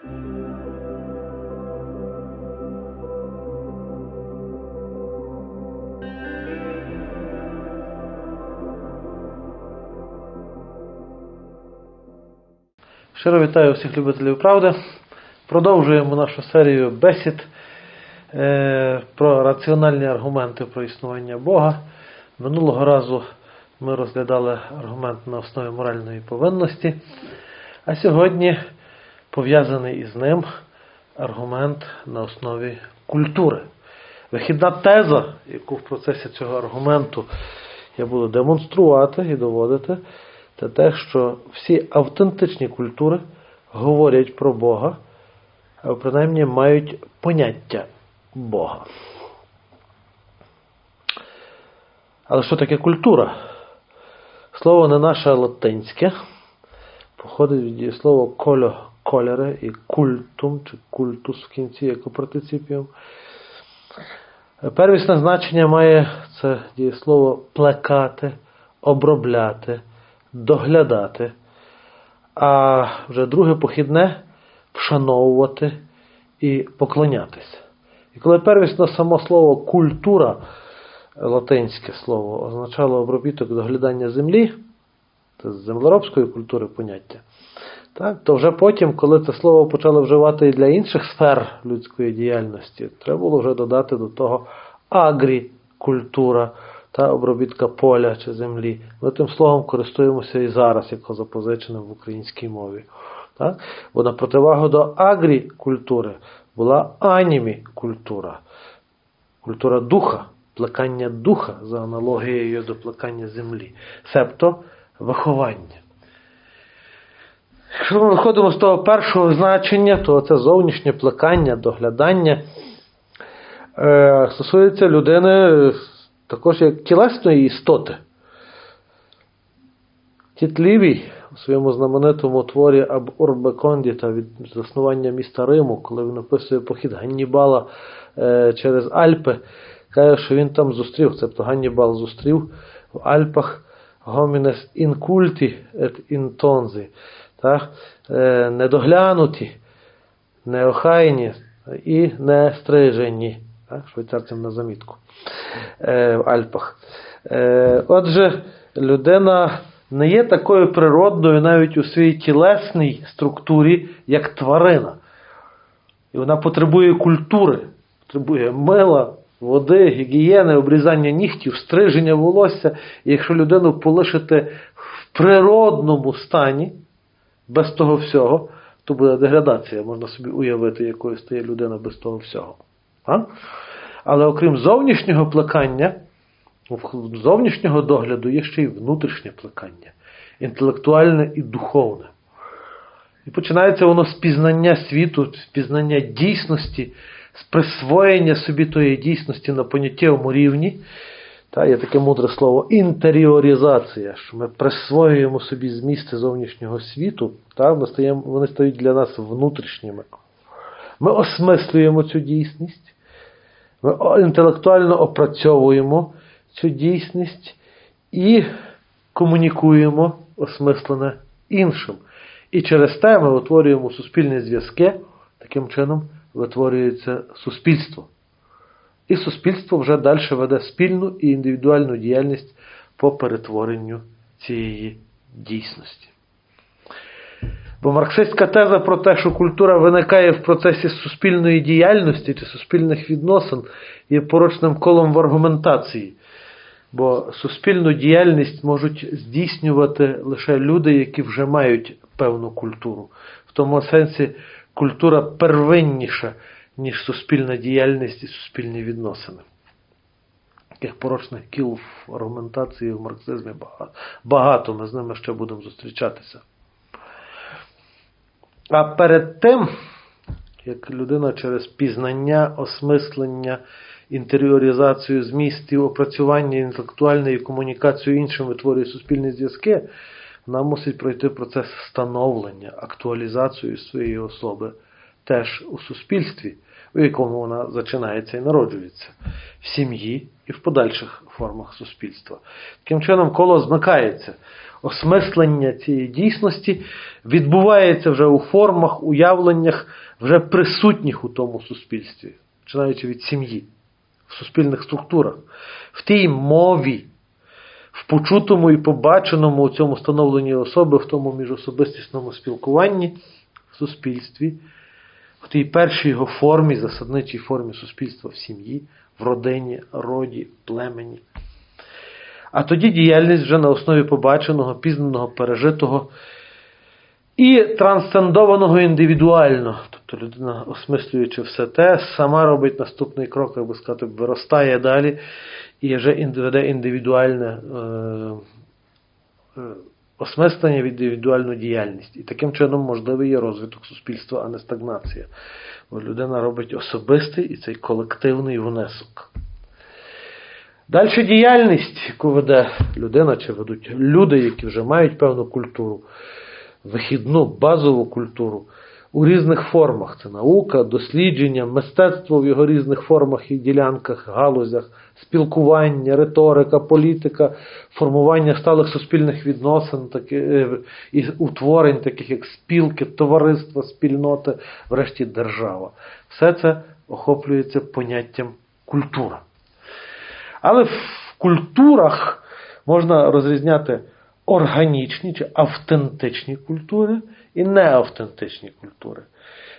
Щиро вітаю всіх любителів правди. Продовжуємо нашу серію бесід е, про раціональні аргументи про існування Бога. Минулого разу ми розглядали аргумент на основі моральної повинності, а сьогодні пов'язаний із ним аргумент на основі культури. Вихідна теза, яку в процесі цього аргументу я буду демонструвати і доводити, це те, що всі автентичні культури говорять про Бога, а принаймні мають поняття Бога. Але що таке культура? Слово не наше латинське, походить від дієслова коло колере і культум чи культус в кінці як партиципіум. Первісне значення має це дієслово плекати, обробляти, доглядати. А вже друге похідне вшановувати і поклонятися. І коли первісно само слово культура, латинське слово, означало обробіток доглядання землі, це з землеробської культури поняття, так, то вже потім, коли це слово почали вживати і для інших сфер людської діяльності, треба було вже додати до того агрікультура та обробітка поля чи землі. Ми тим словом користуємося і зараз, як запозиченим в українській мові. Так? Бо на противагу до агрікультури була анімі-культура, культура духа, плекання духа за аналогією до плекання землі, себто виховання. Якщо ми виходимо з того першого значення, то це зовнішнє плекання, доглядання е, стосується людини також як тілесної істоти. Тітлівій у своєму знаменитому творі Аб Урбе Кондіта від заснування міста Риму, коли він описує похід Ганнібала е, через Альпи, каже, що він там зустрів, тобто Ганнібал зустрів в Альпах гомінес інкульті ет інтонзі, так? Е, недоглянуті, неохайні і не стрижені. Так? Швейцарцям на замітку е, в Альпах. Е, отже, людина не є такою природною навіть у своїй тілесній структурі, як тварина. І вона потребує культури, потребує мила, води, гігієни, обрізання нігтів, стриження волосся. І якщо людину полишити в природному стані, без того всього, то буде деградація. Можна собі уявити, якою стає людина без того всього. А? Але окрім зовнішнього плекання, зовнішнього догляду є ще й внутрішнє плекання, інтелектуальне і духовне. І починається воно з пізнання світу, з пізнання дійсності, з присвоєння собі тої дійсності на поняттєвому рівні. Та, Є таке мудре слово інтеріоризація, що ми присвоюємо собі змісти зовнішнього світу, та, ми стаємо, вони стають для нас внутрішніми. Ми осмислюємо цю дійсність, ми інтелектуально опрацьовуємо цю дійсність і комунікуємо осмислене іншим. І через те ми утворюємо суспільні зв'язки, таким чином витворюється суспільство. І суспільство вже далі веде спільну і індивідуальну діяльність по перетворенню цієї дійсності. Бо марксистська теза про те, що культура виникає в процесі суспільної діяльності чи суспільних відносин, є порочним колом в аргументації. Бо суспільну діяльність можуть здійснювати лише люди, які вже мають певну культуру. В тому сенсі культура первинніша, ніж суспільна діяльність і суспільні відносини. Таких порочних кіл в аргументації в марксизмі багато, ми з ними ще будемо зустрічатися. А перед тим, як людина через пізнання, осмислення, інтеріоризацію змістів, опрацювання інтелектуальної комунікацію іншим витворює суспільні зв'язки, вона мусить пройти процес становлення, актуалізацію своєї особи теж у суспільстві, у якому вона зачинається і народжується, в сім'ї і в подальших формах суспільства. Таким чином, коло змикається. Осмислення цієї дійсності відбувається вже у формах, уявленнях, вже присутніх у тому суспільстві, починаючи від сім'ї, в суспільних структурах, в тій мові, в почутому і побаченому у цьому становленні особи, в тому міжособистісному спілкуванні в суспільстві, в тій першій його формі, засадничій формі суспільства в сім'ї, в родині, роді, племені. А тоді діяльність вже на основі побаченого, пізнаного, пережитого і трансцендованого індивідуально. Тобто людина, осмислюючи все те, сама робить наступний крок, як би сказати, виростає далі і вже веде індивідуальне е, е, осмислення від індивідуальну діяльність. І таким чином можливий є розвиток суспільства, а не стагнація. Бо людина робить особистий і цей колективний внесок. Далі діяльність, яку веде людина, чи ведуть люди, які вже мають певну культуру, вихідну, базову культуру у різних формах. Це наука, дослідження, мистецтво в його різних формах і ділянках, галузях, спілкування, риторика, політика, формування сталих суспільних відносин такі, е, і утворень, таких як спілки, товариства, спільноти, врешті держава. Все це охоплюється поняттям культура. Але в культурах можна розрізняти органічні чи автентичні культури і неавтентичні культури.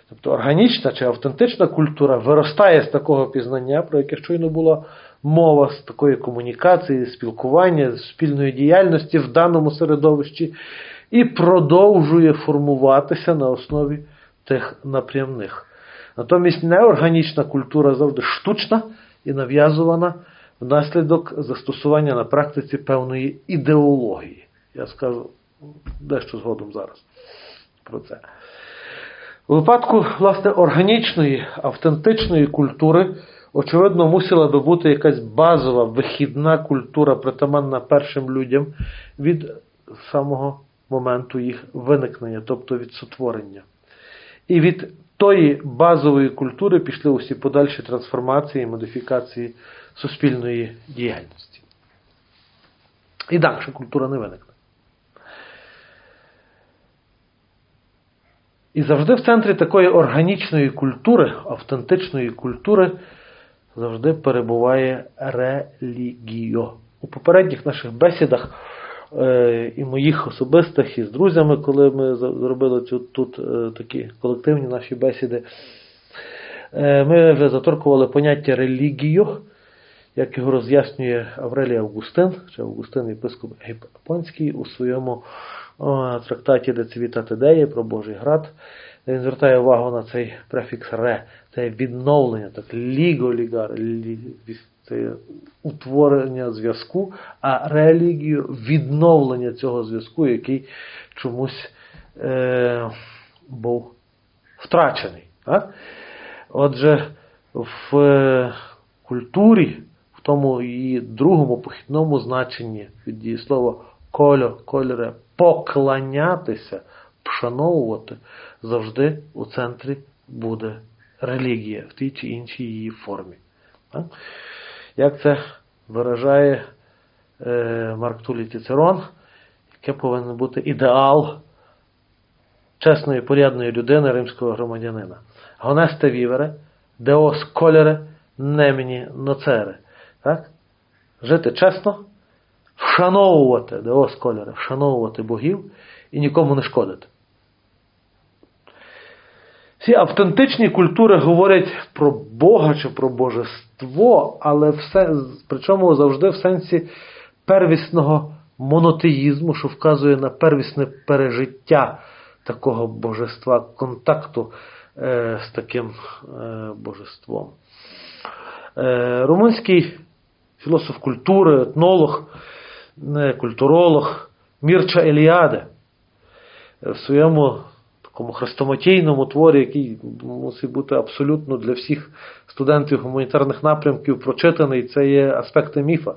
Тобто органічна чи автентична культура виростає з такого пізнання, про яке щойно була мова, з такої комунікації, спілкування, спільної діяльності в даному середовищі і продовжує формуватися на основі тих напрямних. Натомість неорганічна культура завжди штучна і нав'язувана внаслідок застосування на практиці певної ідеології. Я скажу дещо згодом зараз про це. У випадку, власне, органічної, автентичної культури, очевидно, мусила би бути якась базова вихідна культура, притаманна першим людям від самого моменту їх виникнення, тобто від сотворення. І від тої базової культури пішли усі подальші трансформації і модифікації суспільної діяльності. Інакше культура не виникне. І завжди в центрі такої органічної культури, автентичної культури, завжди перебуває релігіо. У попередніх наших бесідах е, і моїх особистих, і з друзями, коли ми зробили цю, тут е, такі колективні наші бесіди, е, ми вже заторкували поняття релігіо, як його роз'яснює Аврелій Августин, чи Августин єпископ Японський у своєму трактаті де Цвіта Тедеї про Божий град, він звертає увагу на цей префікс ре, це відновлення, так ліго лігар, це утворення зв'язку, а релігію відновлення цього зв'язку, який чомусь е, був втрачений. Так? Отже, в е, культурі, в тому її другому похідному значенні від дієслова кольо, кольоре, поклонятися, вшановувати, завжди у центрі буде релігія в тій чи іншій її формі. Як це виражає е, Марк Тулі Цицерон, яке повинен бути ідеал чесної порядної людини римського громадянина? Гонесте вівере, деос колере, немені ноцере. Жити чесно, вшановувати, деос колере, вшановувати богів і нікому не шкодити. Всі автентичні культури говорять про Бога чи про божество, але все, причому завжди в сенсі первісного монотеїзму, що вказує на первісне пережиття такого божества, контакту е, з таким е, божеством. Е, Румунський філософ культури, етнолог, культуролог Мірча Еліаде в своєму такому хрестоматійному творі, який мусить бути абсолютно для всіх студентів гуманітарних напрямків прочитаний, це є аспекти міфа,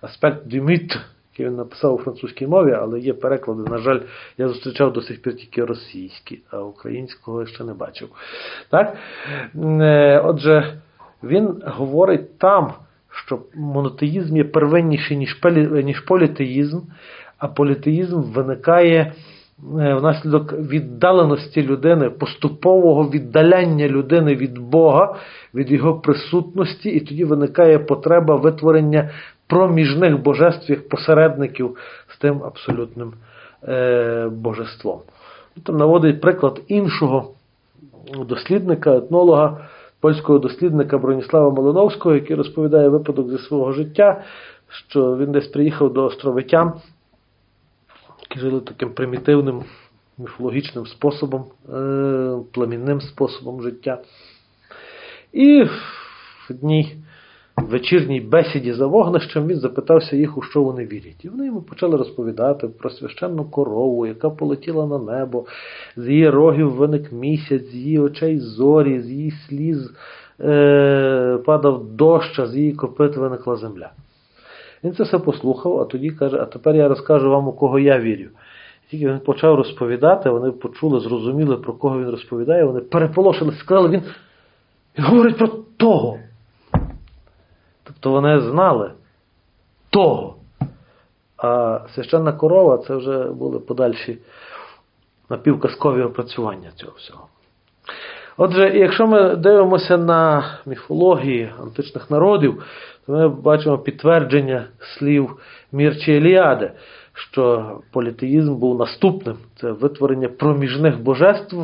аспект дюміт, який він написав у французькій мові, але є переклади. На жаль, я зустрічав до сих пір тільки російські, а українського ще не бачив. Так? Е, Отже, він говорить там, що монотеїзм є первинніший, ніж, політеїзм, а політеїзм виникає е, внаслідок віддаленості людини, поступового віддаляння людини від Бога, від його присутності, і тоді виникає потреба витворення проміжних божеств як посередників з тим абсолютним е, божеством. Там наводить приклад іншого дослідника, етнолога, польського дослідника Броніслава Малиновського, який розповідає випадок зі свого життя, що він десь приїхав до островитян, які жили таким примітивним міфологічним способом, е, племінним способом життя. І в одній вечірній бесіді за вогнищем він запитався їх, у що вони вірять. І вони йому почали розповідати про священну корову, яка полетіла на небо, з її рогів виник місяць, з її очей зорі, з її сліз е, падав дощ, а з її копит виникла земля. Він це все послухав, а тоді каже: А тепер я розкажу вам, у кого я вірю. Тільки він почав розповідати, вони почули, зрозуміли, про кого він розповідає, вони переполошили, сказали, він, говорить про того. Тобто вони знали того. А священна корова це вже були подальші напівказкові опрацювання цього всього. Отже, якщо ми дивимося на міфології античних народів, то ми бачимо підтвердження слів Мірчі Еліади, що політеїзм був наступним. Це витворення проміжних божеств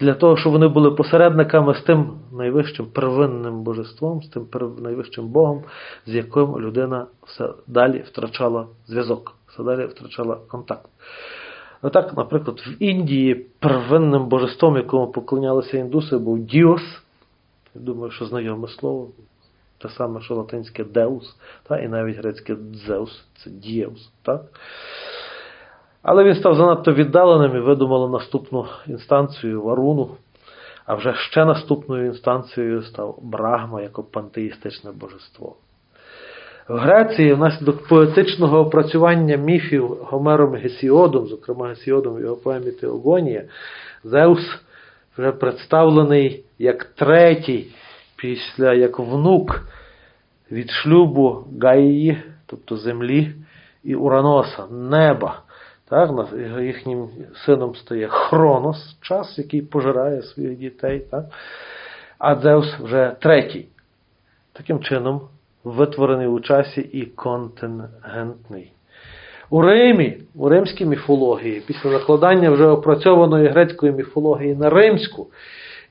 для того, щоб вони були посередниками з тим найвищим первинним божеством, з тим найвищим Богом, з яким людина все далі втрачала зв'язок, все далі втрачала контакт. Отак, наприклад, в Індії первинним божеством, якому поклонялися індуси, був Діос. Я думаю, що знайоме слово. Те саме, що латинське Деус, та, і навіть грецьке Дзеус, це Дієус. Так? Але він став занадто віддаленим і видумали наступну інстанцію Варуну. А вже ще наступною інстанцією став Брахма як пантеїстичне божество. В Греції внаслідок поетичного опрацювання міфів Гомером Гесіодом, зокрема Гесіодом в його поемі Теогонія, Зеус вже представлений як третій, після як внук від шлюбу Гаїї, тобто землі, і Ураноса, неба. Так, їхнім сином стає Хронос, час, який пожирає своїх дітей. Так? А Зевс вже третій. Таким чином, витворений у часі і контингентний. У Римі, у римській міфології, після накладання вже опрацьованої грецької міфології на римську,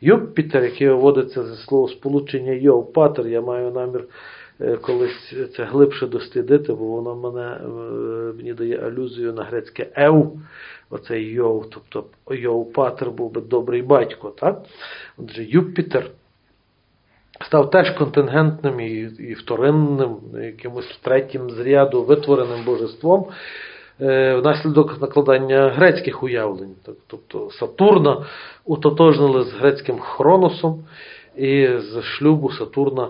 Юпітер, який виводиться зі словосполучення Йов, Патер, я маю намір колись це глибше дослідити, бо воно мене, е, мені дає алюзію на грецьке Ев, оцей Йов, тобто Йов Патер був би добрий батько. Так? Отже, Юпітер став теж контингентним і, і вторинним, якимось третім з ряду витвореним божеством е, внаслідок накладання грецьких уявлень. Тобто Сатурна утотожнили з грецьким Хроносом, і з шлюбу Сатурна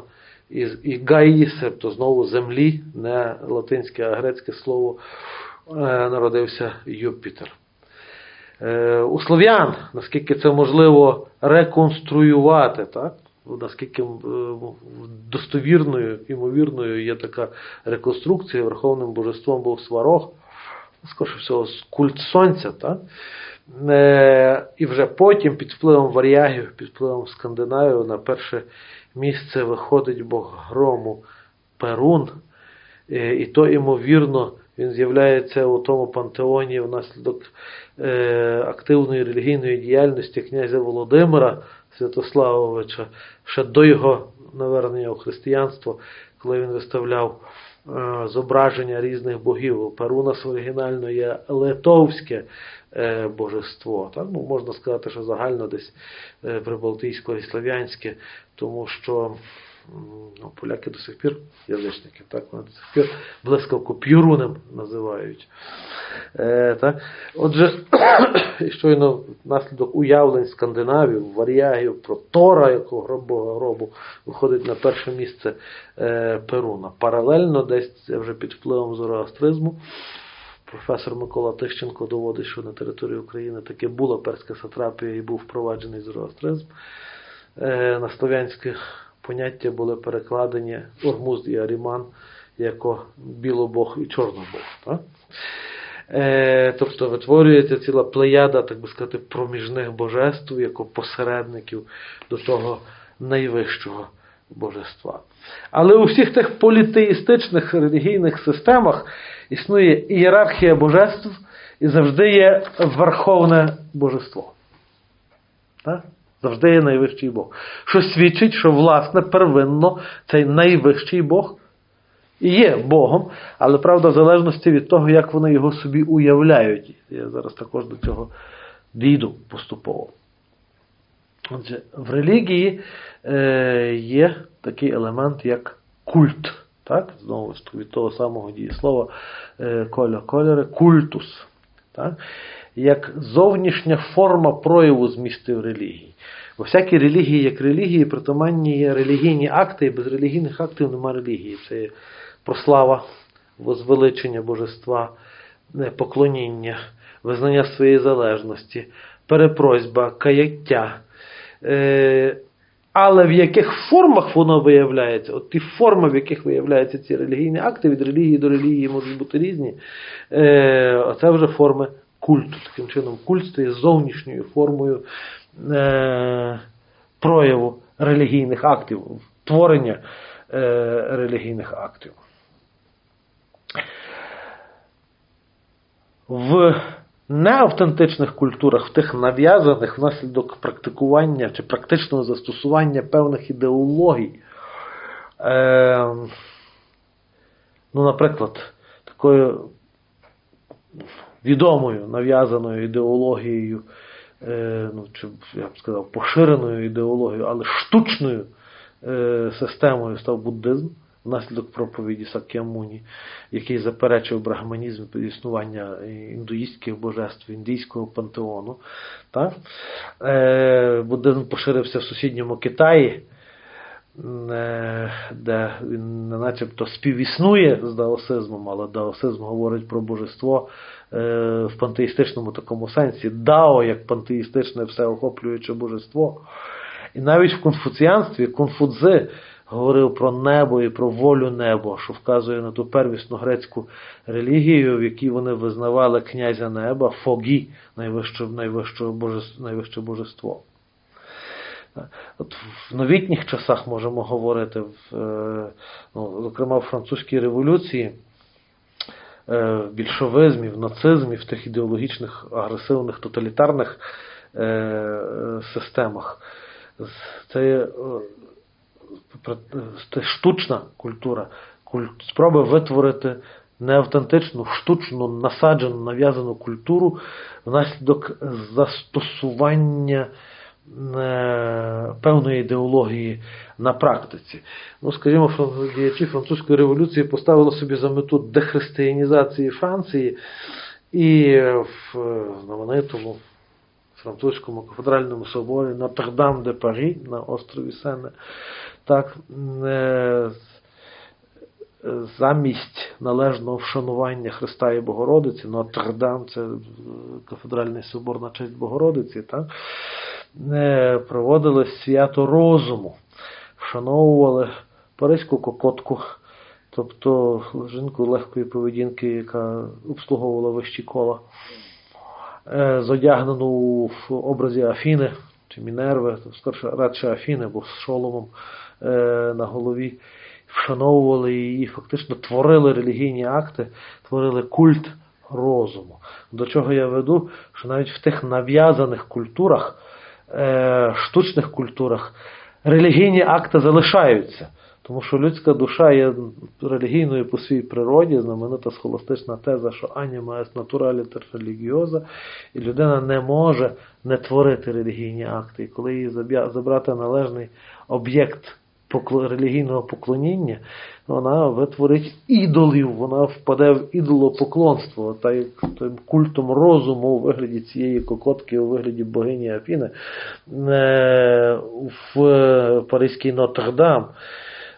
і, і Гаї, тобто знову землі, не латинське, а грецьке слово, е, народився Юпітер. Е, у слов'ян, наскільки це можливо реконструювати, так? наскільки е, достовірною, імовірною є така реконструкція, верховним божеством був Сварог, скоріше всього, культ сонця. Так? Е, І вже потім, під впливом варягів, під впливом Скандинавів, на перше місце виходить Бог грому Перун. Е, І то, ймовірно, він з'являється у тому пантеоні внаслідок е, активної релігійної діяльності князя Володимира Святославовича ще до його навернення у християнство, коли він виставляв зображення різних богів. Перунас оригінально є литовське божество. Так? Ну, можна сказати, що загально десь е, прибалтійсько і слав'янське, тому що ну, поляки до сих пір язичники, так, вони до сих пір блискавку п'юрунем називають. Е, так. Отже, щойно внаслідок уявлень скандинавів, про Тора, якого гробого гробу виходить на перше місце е, Перуна. Паралельно, десь вже під впливом зороастризму, професор Микола Тищенко доводить, що на території України таки була перська сатрапія і був впроваджений зороастризм. Е, на слов'янське поняття були перекладені Ормуз і Аріман як білобог і чорнобог. Так? Е, тобто витворюється ціла плеяда, так би сказати, проміжних божеств, як посередників до того найвищого божества. Але у всіх тих політеїстичних релігійних системах існує ієрархія божеств і завжди є верховне божество. Так? Завжди є найвищий Бог. Що свідчить, що, власне, первинно цей найвищий Бог і є Богом, але правда, в залежності від того, як вони його собі уявляють. Я зараз також до цього дійду поступово. Отже, в релігії е, є такий елемент, як культ. Так? Знову від того самого дієслова е, коля кольори, культус. Так? Як зовнішня форма прояву змістив релігії. У всякій релігії, як релігії, притаманні є релігійні акти, і без релігійних актів немає релігії. Це є прослава, возвеличення божества, поклоніння, визнання своєї залежності, перепросьба, каяття. Е, але в яких формах воно виявляється, от ті форми, в яких виявляються ці релігійні акти, від релігії до релігії можуть бути різні, е, це вже форми культу. Таким чином, культ стає зовнішньою формою е, прояву релігійних актів, творення релігійних актів. В неавтентичних культурах, в тих нав'язаних внаслідок практикування чи практичного застосування певних ідеологій, е, ну, наприклад, такою відомою нав'язаною ідеологією, е, ну, чи я б сказав, поширеною ідеологією, але штучною е, системою став буддизм внаслідок проповіді Сак'ямуні, який заперечив брахманізм існування індуїстських божеств, індійського пантеону. Так? Е, буддизм поширився в сусідньому Китаї, е, де він начебто співіснує з даосизмом, але даосизм говорить про божество е, в пантеїстичному такому сенсі. Дао як пантеїстичне всеохоплююче божество. І навіть в конфуціанстві Конфудзи говорив про небо і про волю небо, що вказує на ту первісну грецьку релігію, в якій вони визнавали князя неба, Фогі, найвище найвище, божество, найвище божество. От В новітніх часах можемо говорити, в, е, ну, зокрема в французькій революції, е, в більшовизмі, в нацизмі, в тих ідеологічних, агресивних, тоталітарних е, системах. Це штучна культура, спроби витворити неавтентичну, штучну, насаджену, нав'язану культуру внаслідок застосування е, певної ідеології на практиці. Ну, Скажімо, діячі французької революції поставили собі за мету дехристиянізації Франції і в знаменитому французькому кафедральному соборі Нотр-Дам де Парі на острові Сене так, замість належного вшанування Христа і Богородиці, Нотр-Дам, це кафедральний собор на честь Богородиці, так, проводили свято розуму, вшановували Паризьку кокотку. Тобто жінку легкої поведінки, яка обслуговувала вищі кола, е, зодягнену в образі Афіни чи Мінерви, скорше радше Афіни, бо з шоломом на голові, вшановували її, фактично творили релігійні акти, творили культ розуму. До чого я веду, що навіть в тих нав'язаних культурах, е, штучних культурах, релігійні акти залишаються. Тому що людська душа є релігійною по своїй природі, знаменита схоластична теза, що аніма ес натуралі тер релігіоза, і людина не може не творити релігійні акти. І коли її забрати належний об'єкт релігійного поклоніння, вона витворить ідолів, вона впаде в ідолопоклонство, та як тим культом розуму у вигляді цієї кокотки, у вигляді богині Афіни е, в Паризький Нотр-Дам.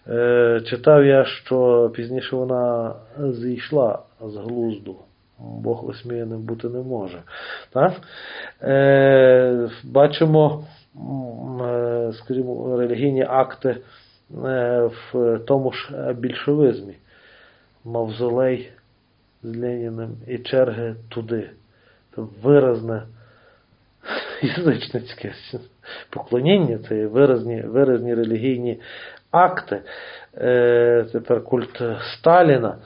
Е, Читав я, що пізніше вона зійшла з глузду. Бог висміяним бути не може. Так? Е, бачимо, скажімо, релігійні акти в тому ж більшовизмі. Мавзолей з Леніним і черги туди. Це виразне язичницьке поклоніння, це виразні, виразні релігійні акти. Е, тепер культ Сталіна.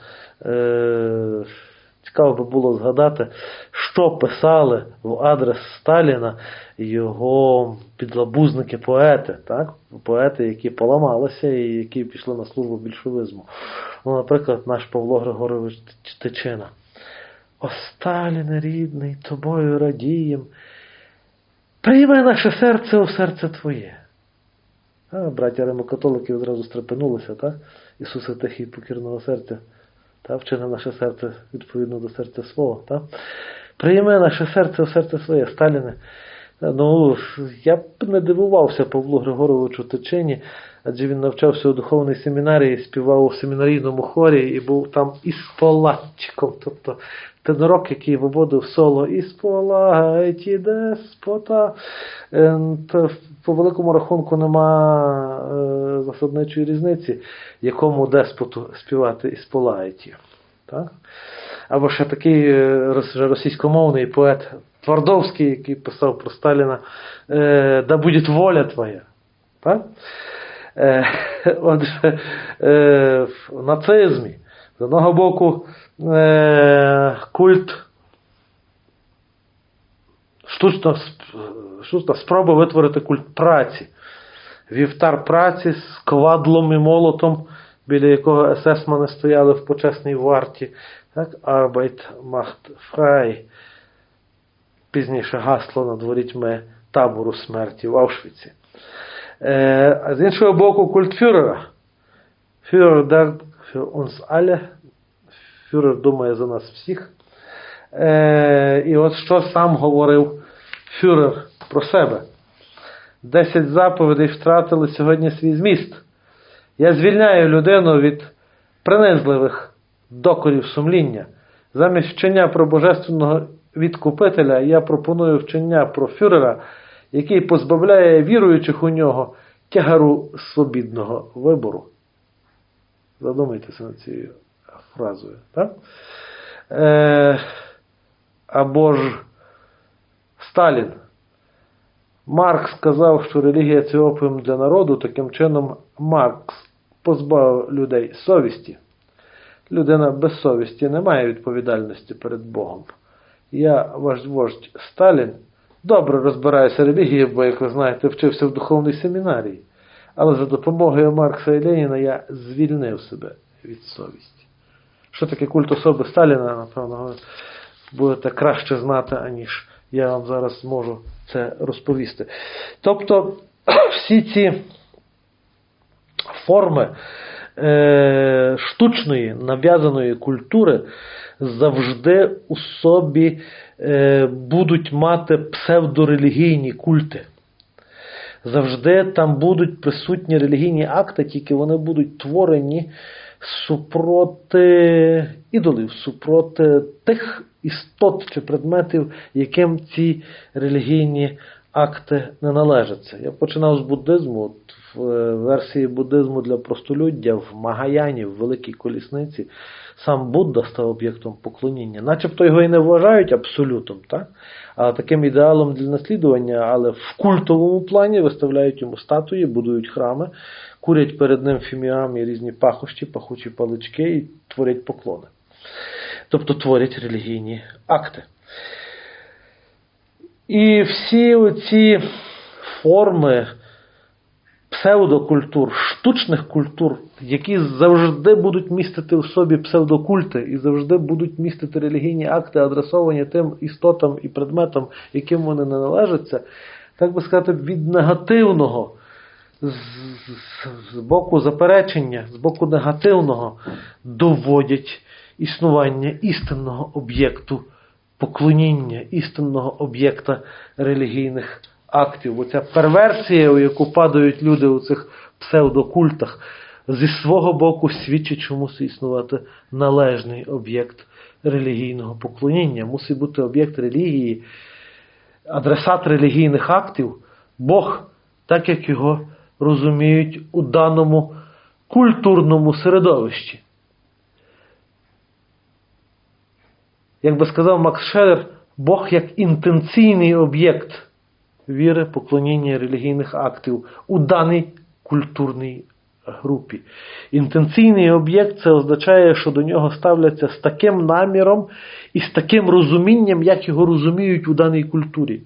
Цікаво би було згадати, що писали в адрес Сталіна його підлабузники-поети, так? поети, які поламалися і які пішли на службу більшовизму. Ну, наприклад, наш Павло Григорович Тичина. О, Сталіне рідний, тобою радієм. Прийми наше серце у серце Твоє. А, браття римокатолики одразу стрепенулися, так? Ісусе тихий покірного серця. Та вчини наше серце відповідно до серця свого. Та? Прийми наше серце у серце своє, Сталіне. Ну, я б не дивувався Павлу Григоровичу Тичині, адже він навчався у духовній семінарії, співав у семінарійному хорі і був там ісполатчиком, тобто тенорок, який виводив соло «Ісполайті деспота. Е, Та по великому рахунку нема е, засадничої різниці, якому деспоту співати «Ісполайті». Так? Або ще такий е, російськомовний поет Твардовський, який писав про Сталіна е, Да буде воля твоя. Так? Е, Отже, е, в нацизмі, з одного боку, е, культ штучна, сп- спроба витворити культ праці. Вівтар праці з квадлом і молотом, біля якого есесмани стояли в почесній варті. Так? Arbeit macht frei. Пізніше гасло над ворітьми табору смерті в Аушвіці. Е, а з іншого боку, культ фюрера. Фюрер denkt für uns alle. Фюрер думає за нас всіх. Е, і от що сам говорив фюрер про себе. Десять заповідей втратили сьогодні свій зміст. Я звільняю людину від принизливих докорів сумління. Замість вчення про божественного відкупителя я пропоную вчення про фюрера, який позбавляє віруючих у нього тягару свобідного вибору. Задумайтеся над цією фразою. Так? Е, або ж Сталін. Маркс сказав, що релігія це опіум для народу, таким чином Маркс позбавив людей совісті. Людина без совісті не має відповідальності перед Богом. Я, ваш вождь Сталін, добре розбираюся релігії, бо, як ви знаєте, вчився в духовній семінарії. Але за допомогою Маркса і Леніна я звільнив себе від совісті. Що таке культ особи Сталіна, напевно, будете краще знати, аніж я вам зараз зможу це розповісти. Тобто, всі ці форми е, штучної нав'язаної культури завжди у собі е, будуть мати псевдорелігійні культи. Завжди там будуть присутні релігійні акти, тільки вони будуть творені супроти ідолів, супроти тих істот чи предметів, яким ці релігійні акти не належаться. Я починав з буддизму. От в е, версії буддизму для простолюддя в Магаяні, в Великій Колісниці, сам Будда став об'єктом поклоніння. Начебто його і не вважають абсолютом, так? а таким ідеалом для наслідування, але в культовому плані виставляють йому статуї, будують храми, курять перед ним фіміами різні пахощі, пахучі палички і творять поклони. Тобто творять релігійні акти. І всі оці форми псевдокультур, штучних культур, які завжди будуть містити в собі псевдокульти і завжди будуть містити релігійні акти, адресовані тим істотам і предметам, яким вони не належаться, так би сказати, від негативного з, з, з боку заперечення, з боку негативного доводять існування істинного об'єкту поклоніння, істинного об'єкта релігійних актів. Бо ця перверсія, у яку падають люди у цих псевдокультах, зі свого боку свідчить, що мусить існувати належний об'єкт релігійного поклоніння. Мусить бути об'єкт релігії, адресат релігійних актів, Бог, так як його розуміють у даному культурному середовищі. Як би сказав Макс Шеллер, Бог як інтенційний об'єкт віри, поклоніння релігійних актів у даній культурній групі. Інтенційний об'єкт це означає, що до нього ставляться з таким наміром і з таким розумінням, як його розуміють у даній культурі.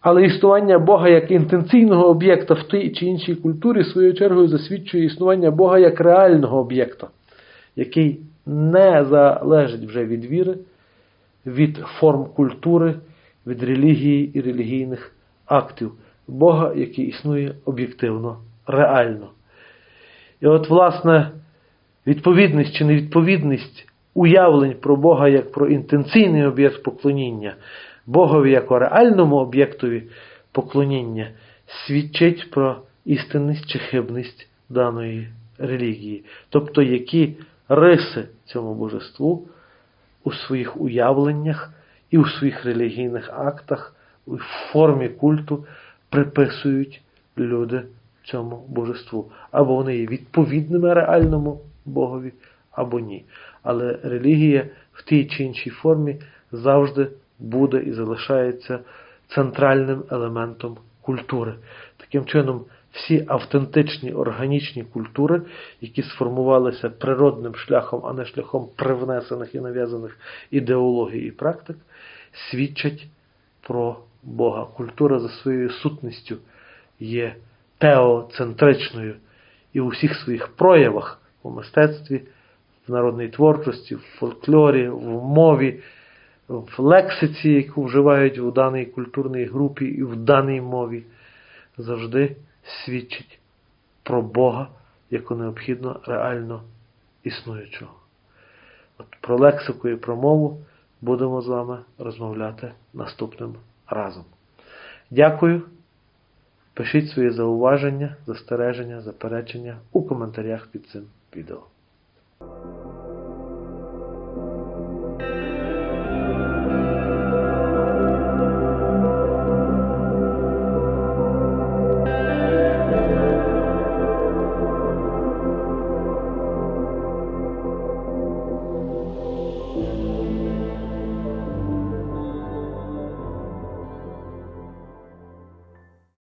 Але існування Бога як інтенційного об'єкта в тій чи іншій культурі, своєю чергою, засвідчує існування Бога як реального об'єкта, який не залежить вже від віри, від форм культури, від релігії і релігійних актів. Бога, який існує об'єктивно, реально. І от, власне, відповідність чи невідповідність уявлень про Бога як про інтенційний об'єкт поклоніння, Богові як реальному об'єктові поклоніння свідчить про істинність чи хибність даної релігії. Тобто, які риси цьому божеству у своїх уявленнях і у своїх релігійних актах, у формі культу приписують люди цьому божеству. Або вони є відповідними реальному Богові, або ні. Але релігія в тій чи іншій формі завжди буде і залишається центральним елементом культури. Таким чином, всі автентичні органічні культури, які сформувалися природним шляхом, а не шляхом привнесених і нав'язаних ідеологій і практик, свідчать про Бога. Культура за своєю сутністю є теоцентричною і у всіх своїх проявах у мистецтві, в народній творчості, в фольклорі, в мові, в лексиці, яку вживають в даній культурній групі і в даній мові, завжди свідчить про Бога як необхідно реально існуючого. От Про лексику і про мову будемо з вами розмовляти наступним разом. Дякую. Пишіть свої зауваження, застереження, заперечення у коментарях під цим відео.